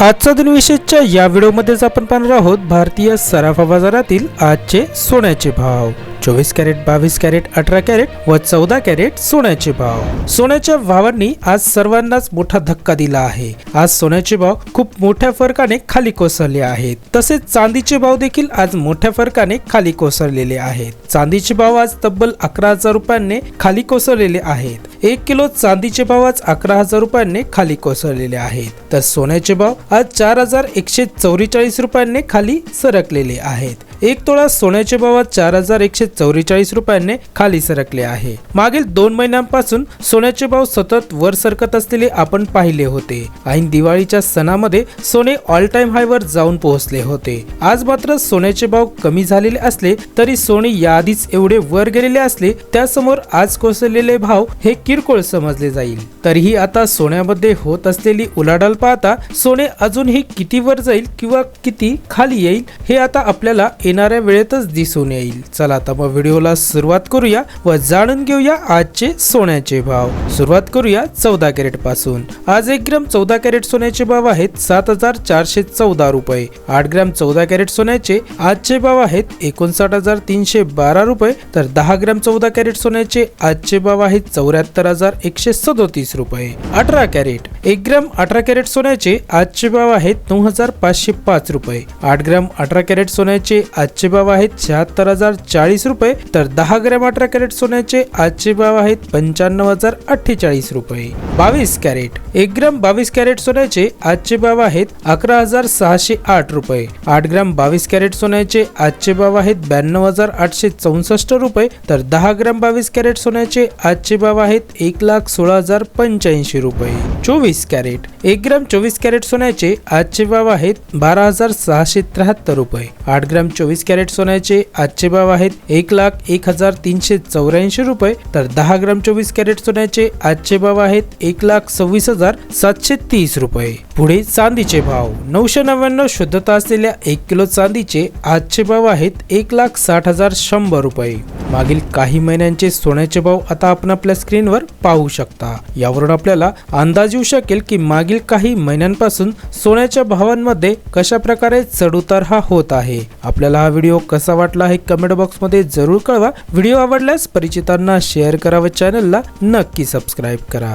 आजचा दिनविशेषच्या या व्हिडिओमध्येच आपण पाहणार आहोत भारतीय सराफा बाजारातील आजचे सोन्याचे भाव. चोवीस कॅरेट बावीस कॅरेट अठरा कॅरेट व चौदा कॅरेट सोन्याचे भाव. सोन्याच्या भावांनी आज सर्वांनाच मोठा धक्का दिला आहे. आज सोन्याचे भाव खूप मोठ्या फरकाने खाली कोसळले आहेत. तसेच चांदीचे भाव देखील आज मोठ्या फरकाने खाली कोसळलेले आहेत. चांदीचे भाव आज तब्बल अकरा हजार रुपयांनी खाली कोसळलेले आहेत. एक किलो चांदीचे भाव आज अकरा हजार रुपयांनी खाली कोसळलेले आहेत. तर सोन्याचे भाव आज चार हजार एकशे चौवेचाळीस रुपयांनी खाली सरकलेले आहेत. एक तोळा सोन्याचे भाव चार हजार एकशे चौवेचाळीस रुपयांनी खाली सरकले आहे. मागील दोन महिन्यांपासून सोन्याचे भाव सतत वर सरकत असलेले आपण पाहिले होते. ऐन दिवाळीच्या सणामध्ये सोने ऑल टाइम हायवर जाऊन पोहोचले होते. आज मात्र सोन्याचे भाव कमी झालेले असले तरी सोने याआधीच एवढे वर गेलेले असले त्यासमोर आज कोसळलेले भाव हे किरकोळ समजले जाईल. तरीही आता सोन्यामध्ये होत असलेली उलाढाल पाहता सोने अजूनही किती वर जाईल किंवा किती खाली येईल हे आता आपल्याला येणाऱ्या वेळेतच दिसून येईल. चला आता मग व्हिडिओला सुरुवात करूया व जाणून घेऊया आजचे सोन्याचे भाव. सुरुवात करूया चौदा कॅरेटपासून. आज एक ग्राम चौदा कॅरेट सोन्याचे भाव आहेत सात हजार चारशे चौदा रुपये. आठ ग्राम चौदा कॅरेट सोन्याचे आजचे भाव आहेत एकोणसाठ हजार तीनशे बारा रुपये. तर दहा ग्राम चौदा कॅरेट सोन्याचे आजचे भाव आहेत चौऱ्याहत्तर हजार एकशे सदोतीस रुपये. अठरा कॅरेट. एक ग्राम अठरा कॅरेट सोन्याचे आजचे भाव आहेत नऊ हजार पाचशे पाच रुपये. आठ ग्राम अठरा कॅरेट सोन्याचे आजचे भाव आहेत शहात्तर हजार चाळीस रुपये तर दहा ग्रॅम अठरा कॅरेट सोन्याचे आजचे भाव आहेत पंच्याण्णव हजार अठ्ठेचाळीस रुपये. बावीस कॅरेट एक ग्राम बावीस कॅरेट सोन्याचे आजचे भाव आहेत अकरा हजार सहाशे आठ रुपये. आठ ग्राम बावीस कॅरेट सोन्याचे आजचे भाव आहेत ब्याण्णव हजार आठशे चौसष्ट रुपये तर दहा ग्राम बावीस कॅरेट सोन्याचे आजचे भाव आहेत एक लाख सोळा हजार पंच्याऐंशी रुपये. चोवीस कॅरेट एक ग्राम चोवीस कॅरेट सोन्याचे आजचे भाव आहेत बारा हजार सहाशे त्र्याहत्तर रुपये. आठ ग्राम चोवीस कॅरेट सोन्याचे आजचे भाव आहेत एक लाख एक हजार तीनशे चौऱ्याऐंशी रुपये. तर दहा ग्राम चोवीस कॅरेट सोन्याचे आजचे भाव आहेत एक लाख सव्वीस हजार सातशे तीस रुपये. पुढे चांदीचे भाव. नऊशे नव्याण्णव शुद्धता असलेल्या एक किलो चांदीचे आजचे भाव आहेत एक लाख साठ हजार शंभर रुपये. मागील काही महिन्यांचे सोन्याचे भाव आता आपण आपल्या स्क्रीनवर पाहू शकता. यावरून आपल्याला अंदाज येऊ शकेल की मागील काही महिन्यांपासून सोन्याच्या भावांमध्ये कशा प्रकारे चढउतार हा होत आहे. आपल्याला हा व्हिडिओ कसा वाटला हे कमेंट बॉक्समध्ये जरूर कळवा. व्हिडिओ आवडल्यास परिचितांना शेअर करा व चॅनलला नक्की सबस्क्राईब करा.